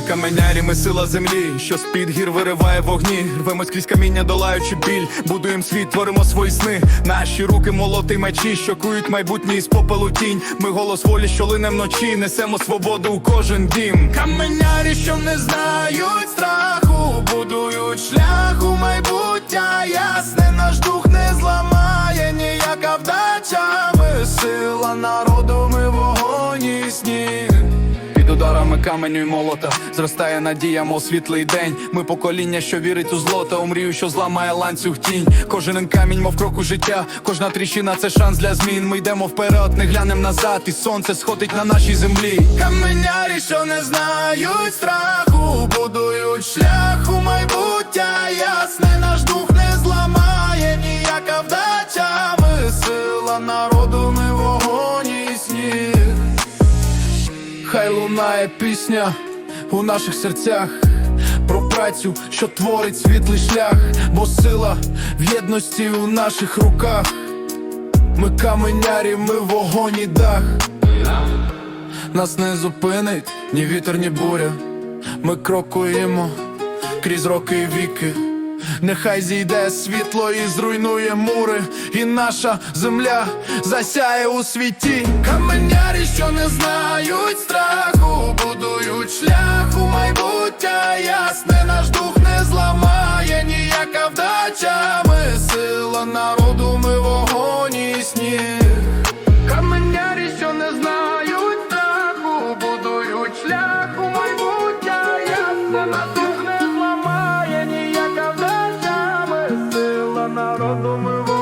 каменярі, ми сила землі, що з-під гір вириває вогні. Рвемось крізь каміння, долаючи біль, будуємо світ, творимо свої сни. Наші руки, молоти мечі, що кують майбутнє із попелу тінь. Ми голос волі, що лине вночі, несемо свободу у кожен дім. Каменярі, що не знають страху, будують шлях каменю й молота зростає надія, мов світлий день. Ми покоління, що вірить у зло та у мрію, що зламає ланцюг тінь. Кожен камінь, мов кроку життя, кожна тріщина це шанс для змін. Ми йдемо вперед, не глянем назад, і сонце сходить на нашій землі. Каменярі, що не знають страху, будують шлях Хай лунає пісня у наших серцях про працю, що творить світлий шлях, бо сила в єдності у наших руках. Ми каменярі, ми вогонь і дах. Нас не зупинить ні вітер, ні буря. Ми крокуємо крізь роки і віки. Нехай зійде світло і зруйнує мури, і наша земля засяє у світі. Каменярі, що не знають страху, oh